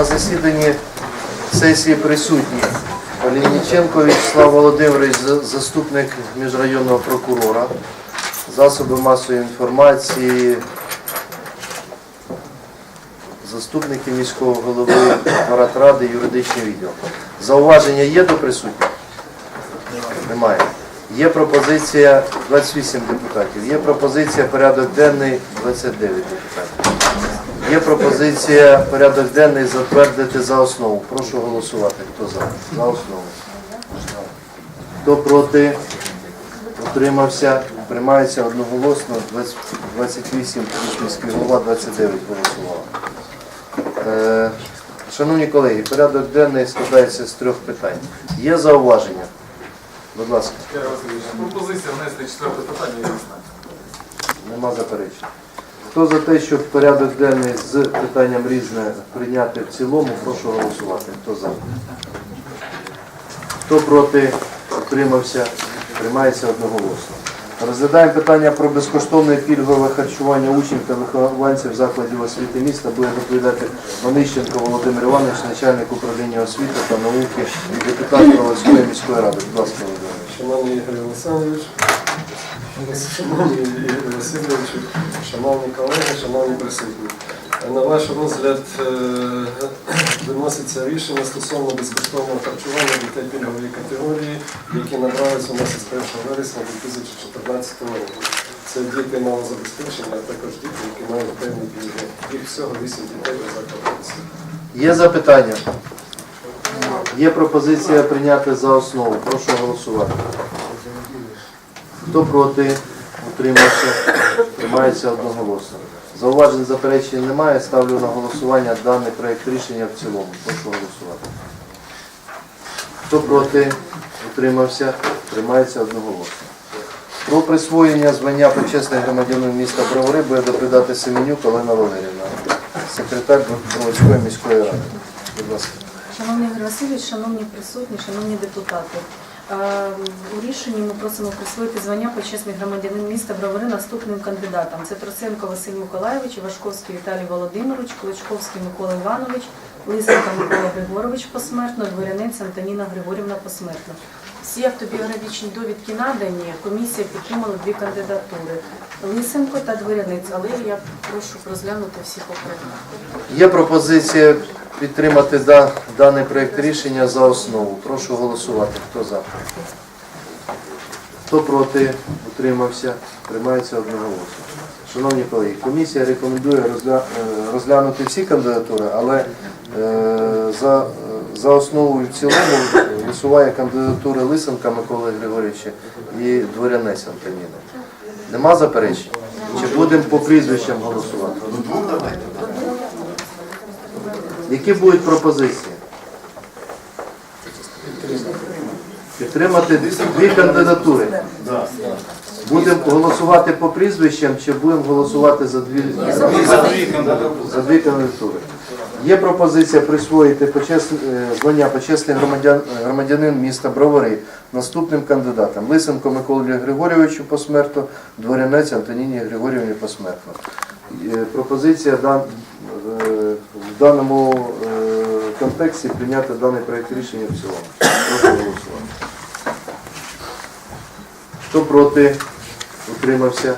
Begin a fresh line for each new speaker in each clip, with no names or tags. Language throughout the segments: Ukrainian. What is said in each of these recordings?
На засіданні сесії присутні Олійниченко Вячеслав Володимирович, заступник міжрайонного прокурора, засоби масової інформації, заступники міського голови, апарат ради, юридичний відділ. Зауваження є до присутніх? Немає. Є пропозиція 28 депутатів. Є пропозиція порядок денний 29 депутатів. Є пропозиція порядок денний затвердити за основу. Прошу голосувати. Хто за? За основу. Хто проти? Утримався. Приймається одноголосно. 28 міський голова, 29 голосувало. Е, Шановні колеги, порядок денний складається з трьох питань. Є зауваження? Будь ласка,
пропозиція внести четверте питання і
нема заперечень. Хто за те, щоб порядок денний з питанням різне прийняти в цілому, прошу голосувати. Хто за? Хто проти? Утримався? Приймається одноголосно. Розглядаємо питання про безкоштовне пільгове харчування учнів та вихованців закладів освіти міста. Буде доповідати Онищенко Володимир Іванович, начальник управління освіти та науки і депутат Броварської міської ради. Будь ласка, Володимир.
Шановний Ігор Олександрович, шановний Ігор Васильович, шановні колеги, шановні присутні. На ваш розгляд е, виноситься рішення стосовно безкоштовного харчування дітей пільгової категорії, які набрались у нас із 1 вересня 2014 року. Це діти малозабезпечення, а також діти, які мають певні пільги. Їх всього 8 дітей у закладі.
Є запитання? Є пропозиція прийняти за основу. Прошу голосувати. Хто проти? Утримався? Приймається одноголосно. Зауважень заперечень немає. Ставлю на голосування даний проєкт рішення в цілому. Прошу голосувати. Хто проти? Утримався? Приймається одноголосно. Про присвоєння звання почесний громадянин міста Бровари буде доповідати Семенюк Олена Валерівна, секретар Броварської міської ради. Будь ласка.
Шановний Ігор шановні присутні, шановні депутати. Е, У рішенні ми просимо присвоїти звання почесний громадянин міста Бровари наступним кандидатам. Це Тросенко Василь Миколаєвич, Важковський Віталій Володимирович, Кличковський Микола Іванович, Лисенко Микола Григорович посмертно, Дворянець Антоніна Григорівна посмертно. Всі автобіографічні довідки надані, комісія підтримала дві кандидатури Лисенко та Дворянець, але я прошу розглянути всі окремо.
Є пропозиція підтримати да- даний проєкт рішення за основу. Прошу голосувати. Хто за? Хто проти? Утримався? Приймається одноголосно. Шановні колеги, комісія рекомендує розгля- е, розглянути всі кандидатури, але е, за, за основу і в цілому висуває кандидатури Лисенка Миколи Григорьовича і Дворянець Антоніна. Нема заперечень? Чи будемо по прізвищам голосувати? Які будуть пропозиції? Підтримати дві кандидатури. Будемо голосувати по прізвищам чи будемо голосувати за дві, за дві кандидатури? Є пропозиція присвоїти е, звання почесний громадян, громадянин міста Бровари наступним кандидатам Лисенко Миколі Григорьовичу посмертно, Дворянець Антоніні Григорівні посмертно. Пропозиція е, в даному е, контексті прийняти даний проєкт рішення в цілому. Прошу голосувати. Хто проти? Утримався?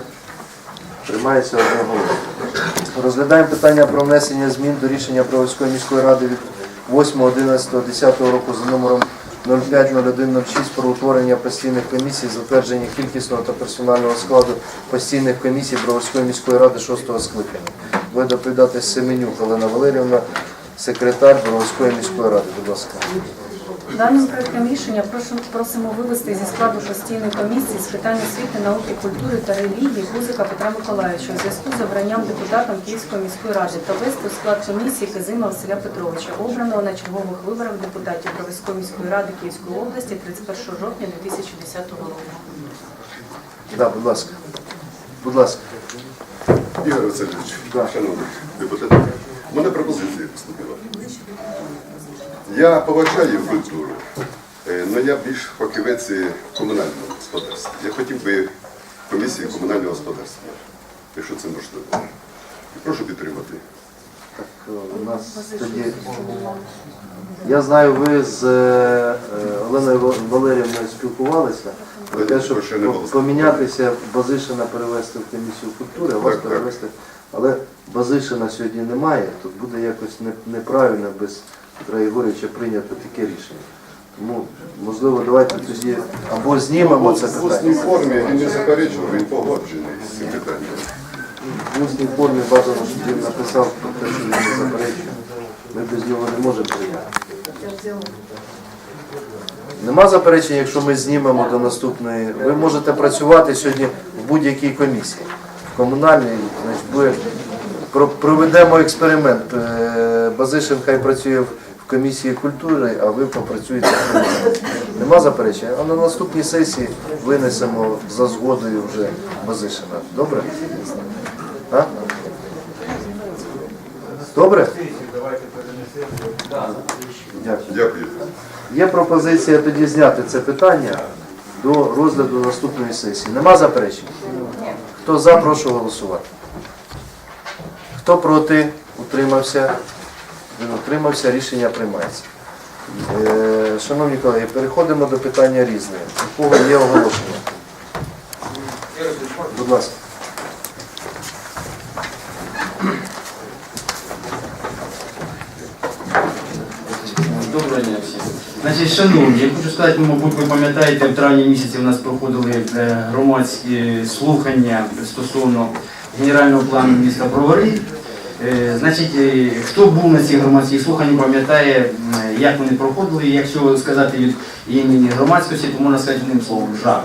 Приймається одноголосно. Розглядаємо питання про внесення змін до рішення Броварської міської ради від 8.11.10 року за номером 050106 про утворення постійних комісій, затвердження кількісного та персонального складу постійних комісій Броварської міської ради 6 скликання. Буде доповідати Семенюк Олена Валерівна, секретар Броварської міської ради. Будь ласка.
Даним проектом рішення прошу- просимо вивести зі складу постійної комісії з питань освіти, науки, культури та релігії Гузика Петра Миколаївича у зв'язку з обранням депутатом Київської міської ради та ввести у склад комісії Кизима Василя Петровича, обраного на чергових виборах депутатів Броварської міської ради Київської області 31 жовтня 2010 року.
Да, будь ласка. Будь ласка.
Ігор Васильович,
Да.
шановний депутат, у мене пропозиція поступила. Я поважаю культуру, але я більш фахівець комунального господарства. Я хотів би комісії комунального господарства, якщо це можливо. І прошу підтримати.
Так, е, у нас тоді. Я знаю, ви з е, Оленою Ва- Валеріївною спілкувалися. Про те, щоб помінятися Базишина перевести в комісію культури, а вас перевести. Але Базишина сьогодні немає, тут буде якось неправильно без Петра Єгоровича прийняти таке рішення. Тому, можливо, давайте тоді або знімемо це
В усній
питання.
формі він не заперечував, він погоджений з цим питанням.
В усній формі бажано, щоб він написав про те, що він не заперечує. Ми без нього не можемо прийняти. Нема заперечень, якщо ми знімемо до наступної. Ви можете працювати сьогодні в будь-якій комісії. В комунальній, значить, ви про- проведемо експеримент. Е, Базишин хай працює в комісії культури, а ви попрацюєте в. Нема заперечень. А на наступній сесії винесемо за згодою вже Базишина. Добре? А? Добре? Дякую. Є пропозиція тоді зняти це питання до розгляду наступної сесії. Нема заперечень? Хто за, прошу голосувати. Хто проти, утримався. Він утримався, рішення приймається. Е, Шановні колеги, переходимо до питання різне. У кого є оголошення? Будь ласка.
Доброго дня всім. Значить, шановні, я хочу сказати, мабуть, ви пам'ятаєте, в травні місяці у нас проходили е, громадські слухання стосовно генерального плану міста Бровари. Е, Значить, е, хто був на цих громадських слуханнях, пам'ятає, як вони проходили, якщо сказати від імені громадськості, то можна сказати одним словом жах.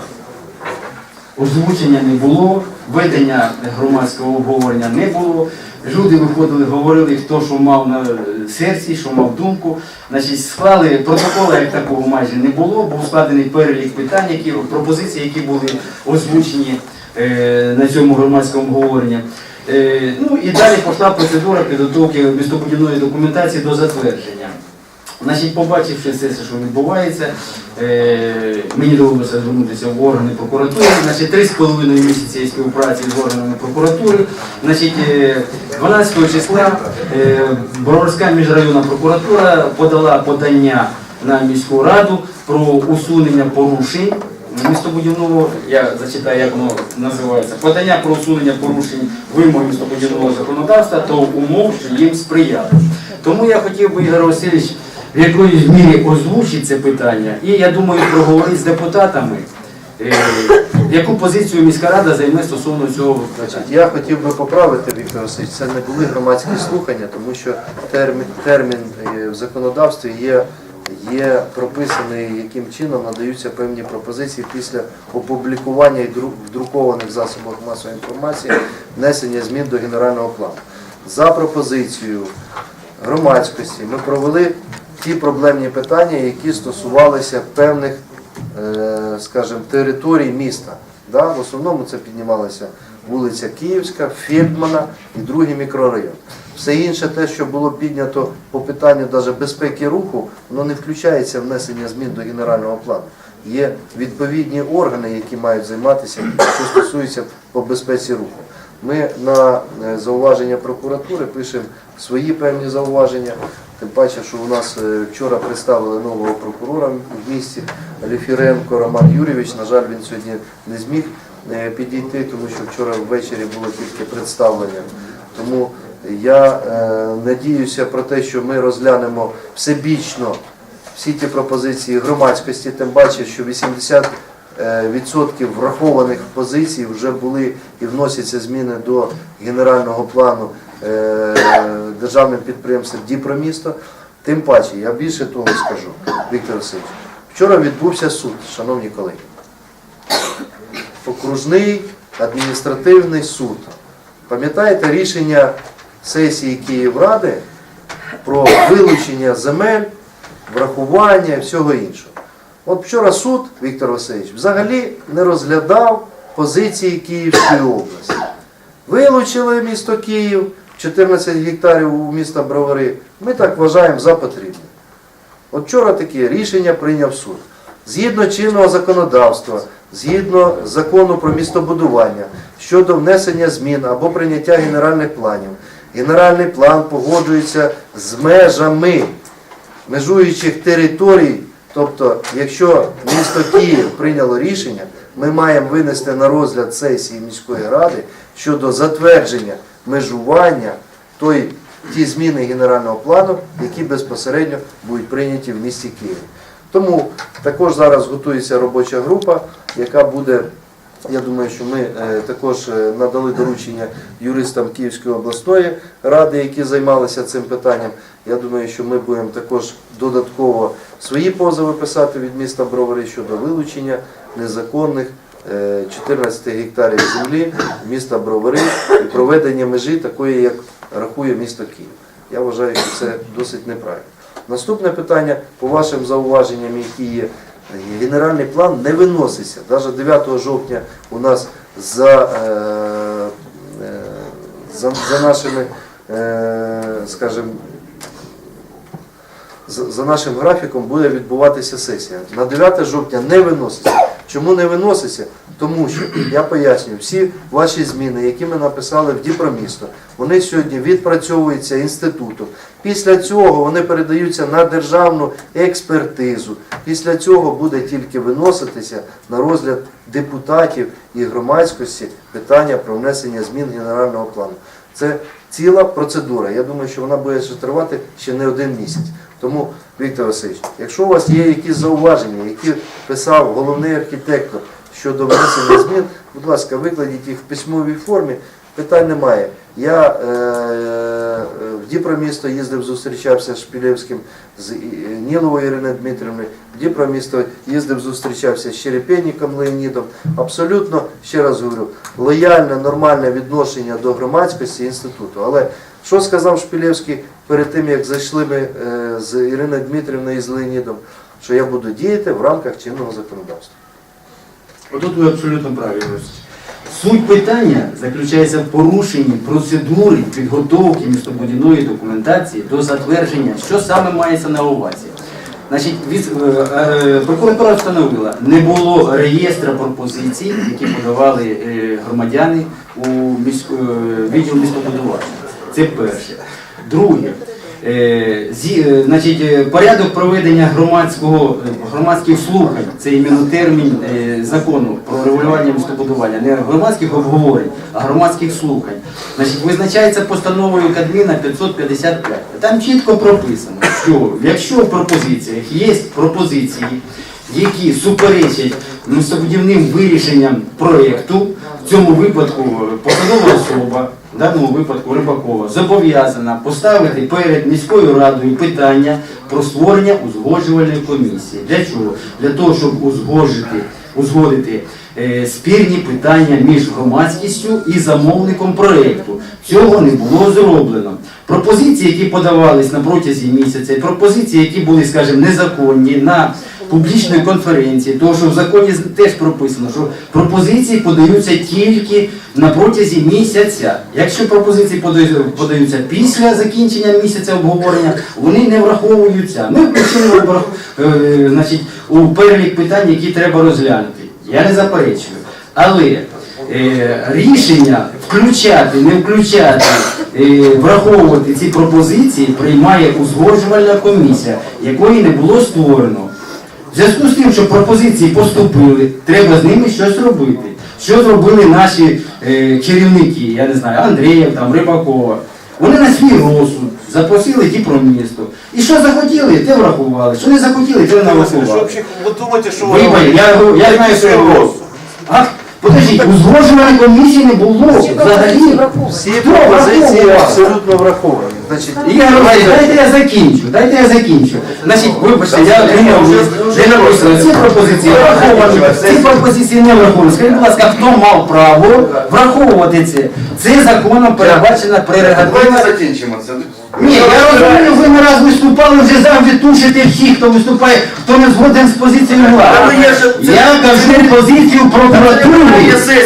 Озвучення не було, ведення громадського обговорення не було. Люди виходили, говорили, хто що мав на серці, що мав думку. Значить, склали протоколу, як такого майже не було. Був складений перелік питань, які пропозиції, які були озвучені на цьому громадському обговоренні. Е, ну і далі пішла процедура підготовки містобудівної документації до затвердження. Значить, побачивши все, що відбувається, е, мені довелося звернутися в органи прокуратури. Значить, три з половиною місяці співпраці з органами прокуратури. Значить, е, 12 числа е, Броварська міжрайонна прокуратура подала подання на міську раду про усунення порушень містобудівного, я зачитаю, як воно називається, подання про усунення порушень вимог містобудівного законодавства та умов, що їм сприяли. Тому я хотів би, Ігор Васильович, в якоїсь мірі озвучити це питання, і я думаю, проговорити з депутатами, е, яку позицію міська рада займе стосовно цього питання.
Я хотів би поправити, Віктор Васильович, це не були громадські слухання, тому що термін, термін е, в законодавстві є, є прописаний, яким чином надаються певні пропозиції після опублікування і в друкованих засобах масової інформації внесення змін до генерального плану. За пропозицією громадськості ми провели ті проблемні питання, які стосувалися певних е, скажімо, територій міста. В основному це піднімалася вулиця Київська, Фельдмана і другий мікрорайон. Все інше, те, що було піднято по питанню навіть безпеки руху, воно не включається внесення змін до генерального плану. Є відповідні органи, які мають займатися, що стосується по безпеці руху. Ми на е, зауваження прокуратури пишемо свої певні зауваження. Тим паче, що у нас е, вчора представили нового прокурора в місті Ліфіренко Роман Юрійович. На жаль, він сьогодні не зміг е, підійти, тому що вчора ввечері було тільки представлення. Тому я е, надіюся про те, що ми розглянемо всебічно всі ті пропозиції громадськості, тим паче, що 80 е, відсотків врахованих позицій вже були і вносяться зміни до генерального плану е, державним підприємством Діпромісто. Тим паче, я більше того скажу, Віктор Васильович, вчора відбувся суд, шановні колеги. Окружний адміністративний суд. Пам'ятаєте рішення сесії Київради про вилучення земель, врахування і всього іншого. От вчора суд, Віктор Васильович, взагалі не розглядав позиції Київської області. Вилучили місто Київ, 14 гектарів у міста Бровари. Ми так вважаємо за потрібне. От вчора таке рішення прийняв суд. Згідно чинного законодавства, згідно закону про містобудування щодо внесення змін або прийняття генеральних планів, Генеральний план погоджується з межами межуючих територій. Тобто, якщо місто Київ прийняло рішення, ми маємо винести на розгляд сесії міської ради щодо затвердження межування той, ті зміни генерального плану, які безпосередньо будуть прийняті в місті Києві. Тому також зараз готується робоча група, яка буде, я думаю, що ми е, також е, надали доручення юристам Київської обласної ради, які займалися цим питанням. Я думаю, що ми будемо також додатково свої позови писати від міста Бровари щодо вилучення незаконних е, 14 гектарів землі міста Бровари і проведення межі такої, як рахує місто Київ. Я вважаю, що це досить неправильно. Наступне питання по вашим зауваженням, які є. Генеральний план не виноситься. Навіть 9 жовтня у нас за, е, е, за, за нашими, е, скажімо, за за нашим графіком буде відбуватися сесія. На 9 жовтня не виноситься. Чому не виноситься? Тому що я пояснюю, всі ваші зміни, які ми написали в Діпромісто, вони сьогодні відпрацьовуються інститутом. Після цього вони передаються на державну експертизу. Після цього буде тільки виноситися на розгляд депутатів і громадськості питання про внесення змін генерального плану. Це ціла процедура. Я думаю, що вона буде тривати ще не один місяць. Тому, Віктор Васильович, якщо у вас є якісь зауваження, які писав головний архітектор щодо внесення змін, будь ласка, викладіть їх в письмовій формі. Питань немає. Я е, е, в Дніпромісто їздив, зустрічався з Шпілевським, з е, Ніловою Іриною Дмитрівною. В Дніпромісто їздив, зустрічався з Черепенником Леонідом. Абсолютно, ще раз говорю, лояльне, нормальне відношення до громадськості інституту. Але що сказав Шпілевський перед тим, як зайшли ми е, з Іриною Дмитрівною і з Леонідом, що я буду діяти в рамках чинного законодавства.
Отут ви абсолютно праві. Суть питання заключається в порушенні процедури підготовки містобудівної документації до затвердження, що саме мається на увазі. Значить, від, е, е, прокуратура встановила, не було реєстра пропозицій, які подавали е, громадяни у міськ, е, відділ містобудування. Це перше. Друге, е, е, значить, е, порядок проведення громадського, громадських слухань, це іменно термін закону про регулювання містобудування, не громадських обговорень, а громадських слухань. Значить, визначається постановою Кадміна 555. Там чітко прописано, що якщо в пропозиціях є пропозиції, які суперечать містобудівним вирішенням проєкту, в цьому випадку посадова особа, даному випадку Рибакова, зобов'язана поставити перед міською радою питання про створення узгоджувальної комісії. Для чого? Для того, щоб узгоджити, узгодити е, спірні питання між громадськістю і замовником проєкту. Цього не було зроблено. Пропозиції, які подавались на протязі місяця, пропозиції, які були, скажімо, незаконні на публічної конференції, тому що в законі теж прописано, що пропозиції подаються тільки на протязі місяця. Якщо пропозиції подаються, після закінчення місяця обговорення, вони не враховуються. Ми включили е, значить, у перелік питань, які треба розглянути. Я не заперечую. Але е, рішення включати, не включати, е, враховувати ці пропозиції приймає узгоджувальна комісія, якої не було створено. Зв'язку з тим, що пропозиції поступили, треба з ними щось робити. Що зробили наші е, керівники, я не знаю, Андрієв, там, Рибакова. Вони на свій розсуд запросили ті про місто. І що захотіли, те врахували. Що не захотіли, те не врахували.
Ви думаєте, що
Вибач, я, я знаю, що я говорю. А, подождіть, узгоджувальної комісії не було взагалі.
Всі пропозиції абсолютно враховані. Значить,
Ігор Васильович, дайте я закінчу, дайте я закінчу. Значить, вибачте, я отримав лист, де написано, ці пропозиції враховані, ці пропозиції не враховані. Скажіть, будь ласка, хто мав право враховувати це? Це законом передбачена прерогатива.
закінчимо це.
Ні, я розумію, ви не раз виступали, вже завжди тушите всіх, хто виступає, хто не згоден з позицією влади. Я кажу позицію прокуратури.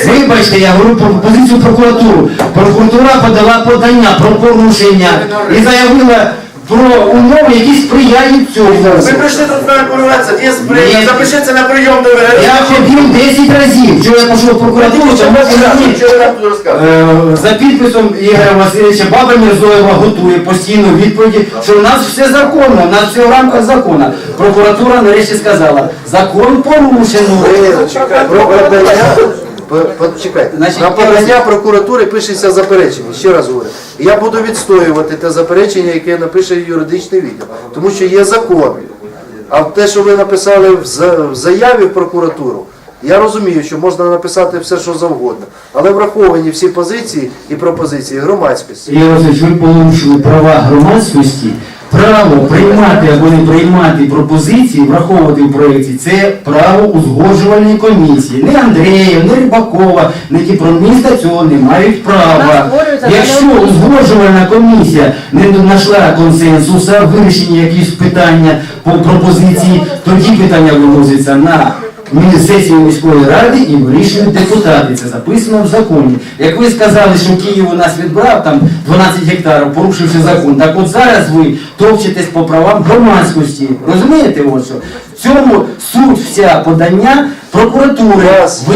Вибачте, я говорю про позицію прокуратури. Прокуратура подала подання про порушення і заявила про умови, які сприяють цьому.
Ви прийшли тут на порватися, є
Ні.
запишіться на прийом до ВРС.
Я ходив 10 разів, що я пішов в прокуратуру, тому що мені
Що ви нам тут розказуєте?
Е, За підписом Ігоря Васильовича баба Мірзоєва готує постійно відповіді, що у нас все законно, у нас все в рамках закону. Прокуратура нарешті сказала, закон порушено.
Про подання, по- почекайте,
Значить,
на подання прокуратури пишеться заперечення, ще раз говорю. Я буду відстоювати те заперечення, яке напише юридичний відділ, тому що є закон. А те, що ви написали в заяві в прокуратуру, я розумію, що можна написати все, що завгодно, але враховані всі позиції і пропозиції громадськості.
Ігор Васильович, ви порушили права громадськості. Право приймати або не приймати пропозиції, враховувати в проєкті, це право узгоджувальної комісії. Не Андреєв, не Рибакова, не Дніпроміста цього не мають права. Якщо узгоджувальна комісія не знайшла консенсуса в вирішенні якісь питання по пропозиції, тоді питання виноситься на мі- сесію міської ради і вирішують депутати. Це записано в законі. Як ви сказали, що Київ у нас відбрав там 12 гектарів, порушивши закон, так от зараз ви топчетесь по правам громадськості. Розумієте, от що? В цьому суть вся подання прокуратури.
вас
Ви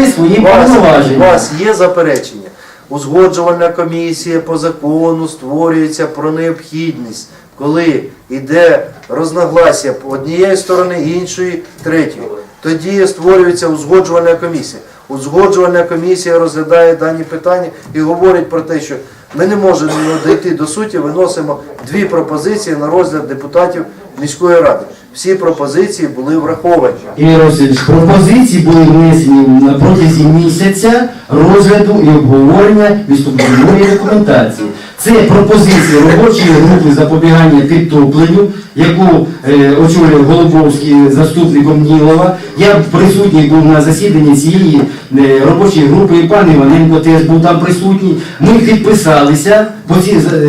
є
свої
вас- У вас є заперечення. Узгоджувальна комісія по закону створюється про необхідність, коли йде розногласія однієї сторони, іншої, третьої. Тоді створюється узгоджувальна комісія. Узгоджувальна комісія розглядає дані питання і говорить про те, що ми не можемо дійти до суті, виносимо дві пропозиції на розгляд депутатів міської ради. Всі пропозиції були враховані.
Ігор Васильович, пропозиції були внесені на протязі місяця розгляду і обговорення містобудівної документації. Це пропозиції робочої групи запобігання підтопленню, яку е, очолює Голубовський заступником Нілова. Я присутній був на засіданні цієї е, робочої групи, і пан Іваненко теж був там присутній. Ми підписалися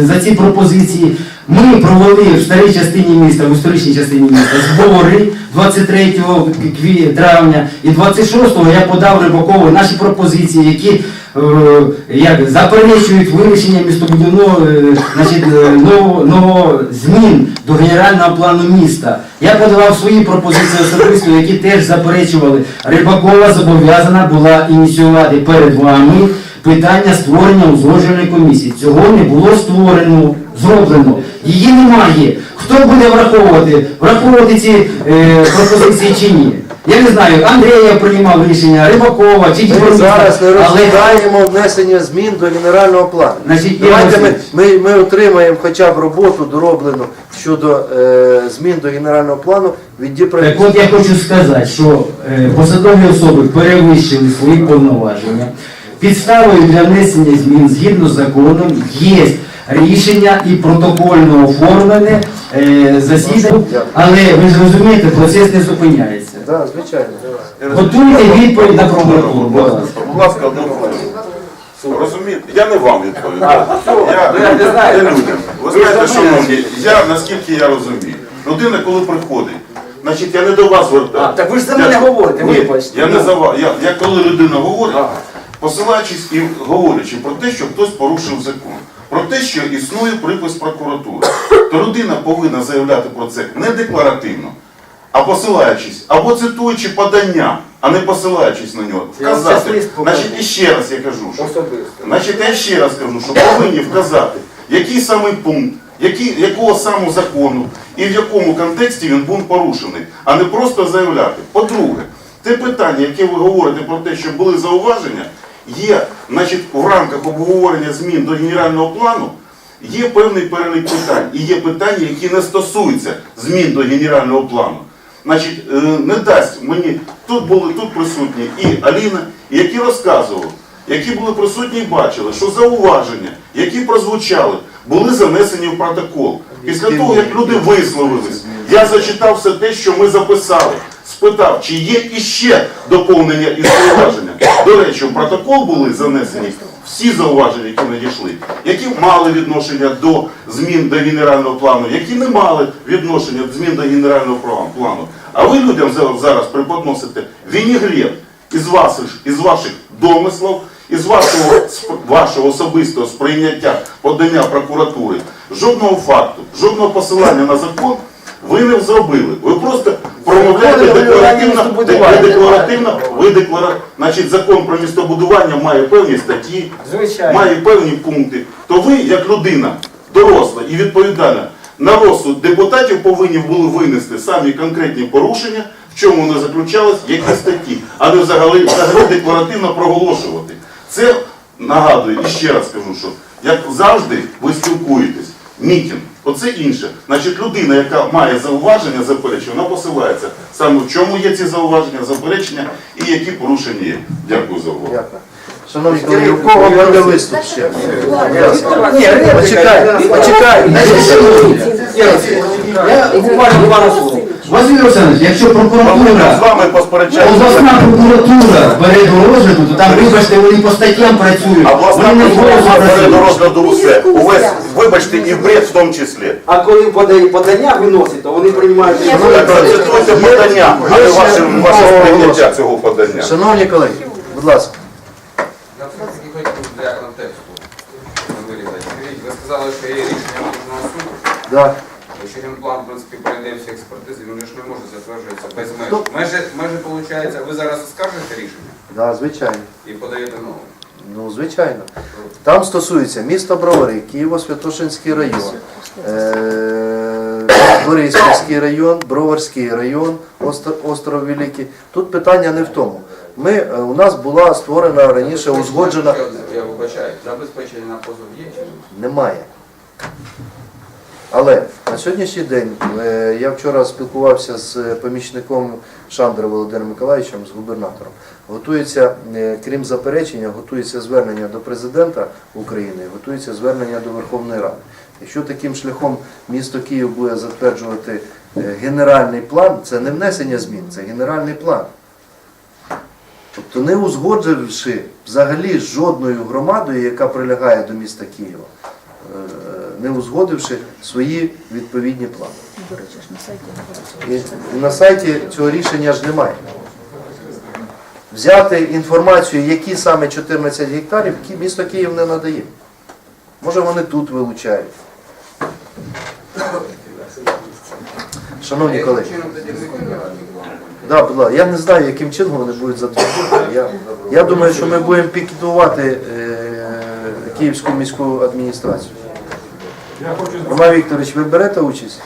за ці пропозиції. Ми провели в старій частині міста, в історичній частині міста збори 23 травня і 26-го я подав Рибакову наші пропозиції, які е, як, заперечують вирішення містобудівного е, е, нового, нового змін до генерального плану міста. Я подавав свої пропозиції особисто, які теж заперечували. Рибакова зобов'язана була ініціювати перед вами питання створення узгодженої комісії. Цього не було створено, зроблено. Її немає. Хто буде враховувати, враховувати ці е, пропозиції чи ні? Я не знаю, Андрія приймав рішення, Рибакова чи
Ми зараз не
але
розглядаємо внесення змін до генерального плану.
Значить,
Давайте ми, ми, ми отримаємо хоча б роботу дороблену щодо е, змін до генерального плану від
Так от я хочу сказати, що е, посадові особи перевищили свої повноваження. Підставою для внесення змін згідно з законом є рішення і протокольно оформлене е, засідання, але ви ж розумієте, процес не зупиняється.
Так, звичайно.
Готуйте відповідь на прокуратуру. будь ласка.
Будь ласка, одну хвилину. Розумієте, я не вам відповідаю. Я,
ви знаєте.
я людям. Ви знаєте, шановні, я наскільки я розумію, людина, коли приходить, значить я не до вас звертаю.
А, так ви ж за
Я-
мене говорите,
Ні,
вибачте.
Я не за вас. Я, я коли людина говорить, посилаючись і говорячи про те, що хтось порушив закон, про те, що існує припис прокуратури, то людина повинна заявляти про це не декларативно, а посилаючись, або цитуючи подання, а не посилаючись на нього, вказати. Значить, і ще раз я кажу, що значить, я ще раз кажу, що повинні вказати, який саме пункт, який, якого саме закону і в якому контексті він був порушений, а не просто заявляти. По-друге, те питання, яке ви говорите про те, що були зауваження, є, значить, в рамках обговорення змін до генерального плану. Є певний перелік питань, і є питання, які не стосуються змін до генерального плану. Значить, е, не дасть мені тут були тут присутні і Аліна, які розказували, які були присутні і бачили, що зауваження, які прозвучали, були занесені в протокол. Після того, як люди висловились, я зачитав все те, що ми записали. Спитав, чи є іще доповнення і зауваження. До речі, в протокол були занесені всі зауваження, які надійшли, які мали відношення до змін до генерального плану, які не мали відношення до змін до генерального плану-. А ви людям зараз преподносите вінігрет із ваших, із ваших домислів, із вашого, вашого особистого сприйняття подання прокуратури жодного факту, жодного посилання на закон ви не зробили. Ви просто промовляєте декларативно, ви декларативно, ви деклара... Значить, закон про містобудування має певні статті, має певні пункти. То ви, як людина доросла і відповідальна, на розсуд депутатів повинні були винести самі конкретні порушення, в чому вони заключались, які статті, а не взагалі, взагалі декларативно проголошувати. Це нагадую і ще раз кажу, що як завжди ви спілкуєтесь, мітінг, оце інше. Значить, людина, яка має зауваження, заперечення, вона посилається саме в чому є ці зауваження, заперечення і які порушення є. Дякую за увагу.
Шановні колеги, у кого буде виступ ще? Почекай, почекай.
Я буквально пару слов. Василь Олександрович, якщо
З
прокуратура,
вами
обласна прокуратура бере до розгляду, то там, вибачте, вони по статтям працюють.
А власна
Вони не
прокуратура
голосом
бере до
працюють.
розгляду усе. Увесь, вибачте, і бред в тому числі.
А коли подає подання виносить, то вони приймають
Так процитуйте подання, а не ваше, ваше сприйняття цього подання.
Шановні колеги, будь ласка.
Я все-таки хотів для контексту вирізати. Скажіть, ви сказали, що є рішення окружного суду,
Да.
що генплан, в принципі, пройде всі експертизи, він ж не може затверджуватися без меж. Межі, межі, виходить, ви зараз оскаржуєте рішення
Да, звичайно.
і подаєте нове.
Ну, звичайно. Там стосується міста Бровари, Києво-Святошинський район, е, Бориспільський район, Броварський район, Остро- Остров Великий. Тут питання не в тому. Ми, е, у нас була створена раніше узгоджена.
Я вибачаю, забезпечення на позов є чи ні?
Немає. Але на сьогоднішній день е, я вчора спілкувався з помічником Шандра Володимиром Миколаївичем, з губернатором. Готується, е, крім заперечення, готується звернення до президента України, готується звернення до Верховної Ради. Якщо таким шляхом місто Київ буде затверджувати е, генеральний план, це не внесення змін, це генеральний план. Тобто не узгодживши взагалі жодною громадою, яка прилягає до міста Києва, е, не узгодивши свої відповідні плани. І на сайті цього рішення ж немає. Взяти інформацію, які саме 14 гектарів, місто Київ не надає. Може вони тут вилучають. Шановні колеги. Да, будь ласка. Я не знаю, яким чином вони будуть затверджувати. Я, я думаю, що ми будемо пікетувати е, Київську міську адміністрацію. Роман Вікторович, ви берете участь?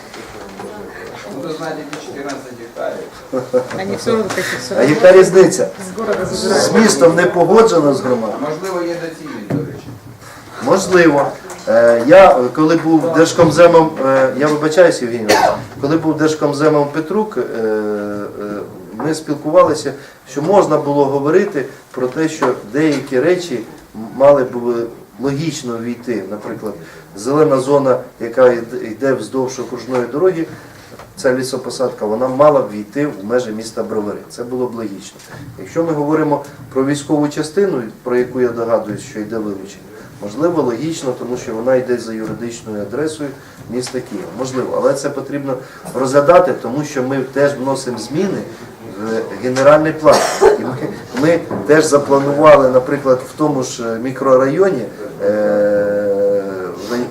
Ну, ви знаєте, 14 гектарів.
Они все равно такие все
А яка різниця?
города
З містом не погоджено з громадою?
Можливо, є доцільність, до речі.
Можливо. Е, Я е, коли був держкомземом, е, я вибачаюсь, Євгеній, Іванович, коли був держкомземом Петрук, е, е, ми спілкувалися, що можна було говорити про те, що деякі речі мали б логічно війти. Наприклад, зелена зона, яка йде- вздовж окружної дороги, ця лісопосадка, вона мала б війти в межі міста Бровари. Це було б логічно. Якщо ми говоримо про військову частину, про яку я догадуюсь, що йде вилучення, можливо, логічно, тому що вона йде за юридичною адресою міста Києва. Можливо, але це потрібно розглядати, тому що ми теж вносимо зміни в генеральний план. І ми, ми теж запланували, наприклад, в тому ж мікрорайоні, е,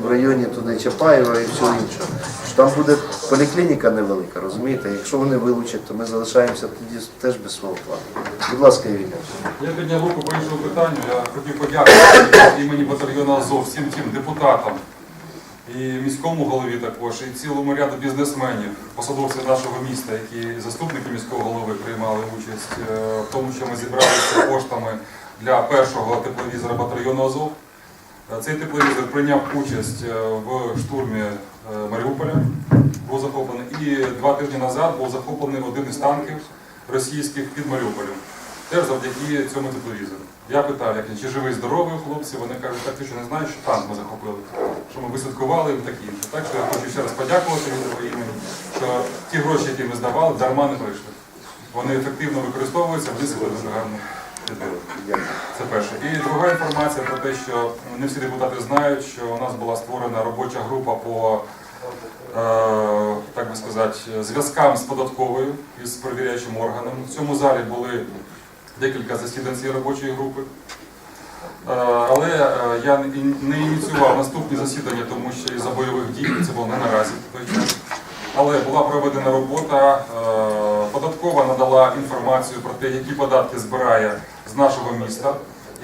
в районі туди Чапаєва і всього іншого, що там буде поліклініка невелика, розумієте? Якщо вони вилучать, то ми залишаємося тоді теж без свого плану. Будь ласка, Євгеній.
Я підняв руку по іншому питанню. Я хотів подякувати імені батальйону Азов всім тим депутатам і міському голові також, і цілому ряду бізнесменів, посадовців нашого міста, які заступники міського голови приймали участь е, в тому, що ми зібралися коштами для першого тепловізора батальйону Азов. Е, Цей тепловізор прийняв участь е, в штурмі е, Маріуполя, був захоплений. І два тижні назад був захоплений один із танків російських під Маріуполем. Теж завдяки цьому тепловізору. Я питав, як чи живий, здоровий хлопці, вони кажуть, так ти що не знаєш, що танк ми захопили, що ми висадкували і таке інше. Так що я хочу ще раз подякувати від імені, що ті гроші, які ми здавали, дарма не прийшли. Вони ефективно використовуються, вони себе дуже гарно. Це перше. І друга інформація про те, що не всі депутати знають, що у нас була створена робоча група по е, так би сказати, зв'язкам з податковою і з перевіряючим органом. В цьому залі були декілька засідань цієї робочої групи. Е, Але е, я не ініціював наступні засідання, тому що із-за бойових дій це було не наразі. Але була проведена робота. Податкова надала інформацію про те, які податки збирає з нашого міста.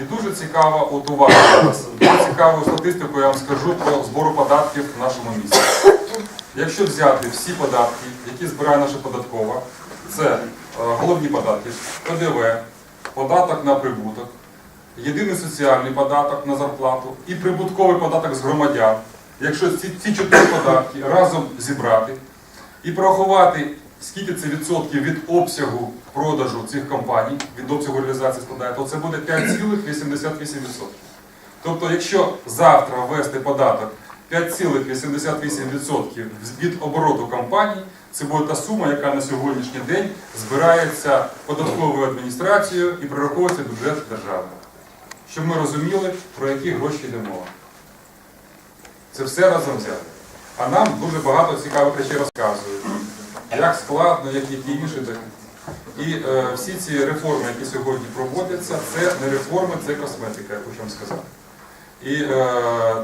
І дуже цікаво, от увага зараз, дуже цікаву статистику я вам скажу про збору податків в нашому місті. Якщо взяти всі податки, які збирає наша податкова, це е, головні податки, ПДВ, податок на прибуток, єдиний соціальний податок на зарплату і прибутковий податок з громадян. Якщо ці, ці чотири податки разом зібрати і порахувати, скільки це відсотків від обсягу продажу цих компаній, від обсягу реалізації складає, то це буде 5,88%. Тобто, якщо завтра ввести податок 5,88% від обороту компаній, це буде та сума, яка на сьогоднішній день збирається податковою адміністрацією і прораховується бюджет держави. Щоб ми розуміли, про які гроші йде мова. Це все разом взяти. А нам дуже багато цікавих речей розказують. Як складно, як які інші. І е, всі ці реформи, які сьогодні проводяться, це не реформи, це косметика, я хочу вам сказати. І е,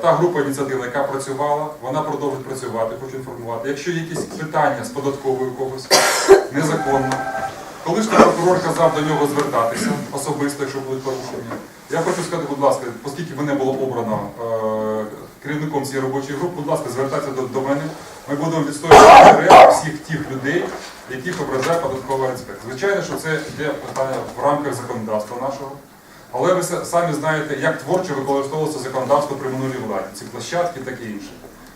та група ініціатив, яка працювала, вона продовжить працювати, хочу інформувати. Якщо є якісь питання з податковою когось незаконно, колишній прокурор казав до нього звертатися особисто, якщо будуть порушення. Я хочу сказати, будь ласка, оскільки мене було обрано е, керівником цієї робочої групи, будь ласка, звертайтеся до, до мене. Ми будемо відстоювати всіх тих людей, яких ображає податковий інспект. Звичайно, що це є питання в рамках законодавства нашого. Але ви самі знаєте, як творчо використовувалося законодавство при минулій владі, ці площадки таке інше.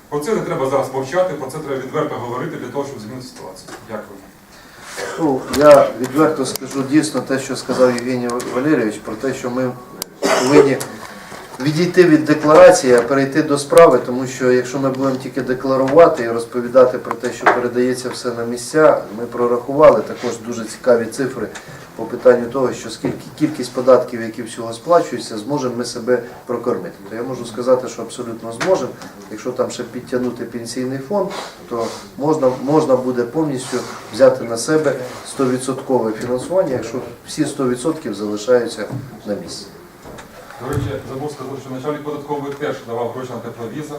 Про це не треба зараз мовчати, про це треба відверто говорити для того, щоб змінити ситуацію. Дякую.
Ну, я відверто скажу дійсно те, що сказав Євгеній Валерійович, про те, що ми повинні відійти від декларації, а перейти до справи, тому що якщо ми будемо тільки декларувати і розповідати про те, що передається все на місця, ми прорахували також дуже цікаві цифри по питанню того, що скільки кількість податків, які всього сплачуються, зможемо ми себе прокормити. То я можу сказати, що абсолютно зможемо. Якщо там ще підтягнути пенсійний фонд, то можна, можна буде повністю взяти на себе 100% фінансування, якщо всі 100% залишаються на місці.
До речі, забув сказати, що начальник податкової теж давав гроші на тепловізор,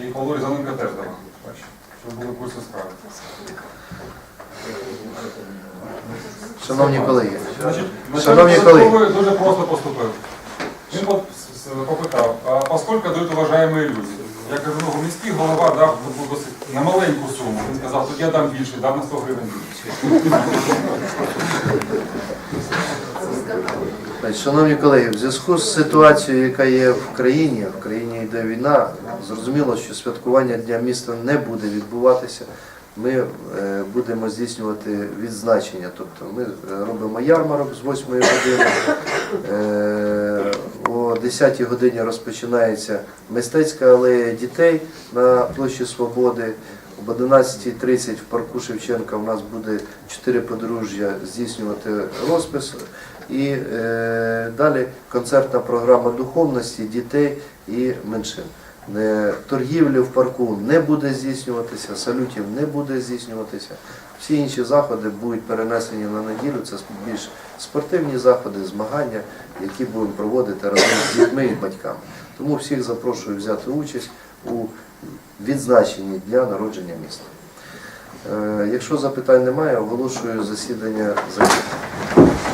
і Павло Різаненко теж давав. Щоб були курси справи.
Шановні колеги,
Значить,
Шановні
начальник
колеги.
податкової дуже просто поступив. Він с- попитав, а поскольку дають уважаємо люди? Я кажу, ну міський голова дав на маленьку суму. Він сказав, тут я дам більше, дав на 100 гривень більше.
Шановні колеги, в зв'язку з ситуацією, яка є в країні, в країні йде війна, зрозуміло, що святкування Дня міста не буде відбуватися. Ми е, будемо здійснювати відзначення. Тобто ми е, робимо ярмарок з 8 години. О 10 годині розпочинається мистецька алея дітей на площі Свободи. Об 11.30 в парку Шевченка у нас буде чотири подружжя здійснювати розпис. І е, далі концертна програма духовності дітей і меншин. Торгівлі в парку не буде здійснюватися, салютів не буде здійснюватися. Всі інші заходи будуть перенесені на неділю. Це більш спортивні заходи, змагання, які будемо проводити разом з дітьми і батьками. Тому всіх запрошую взяти участь у відзначенні дня народження міста. Е, Якщо запитань немає, оголошую засідання закритим.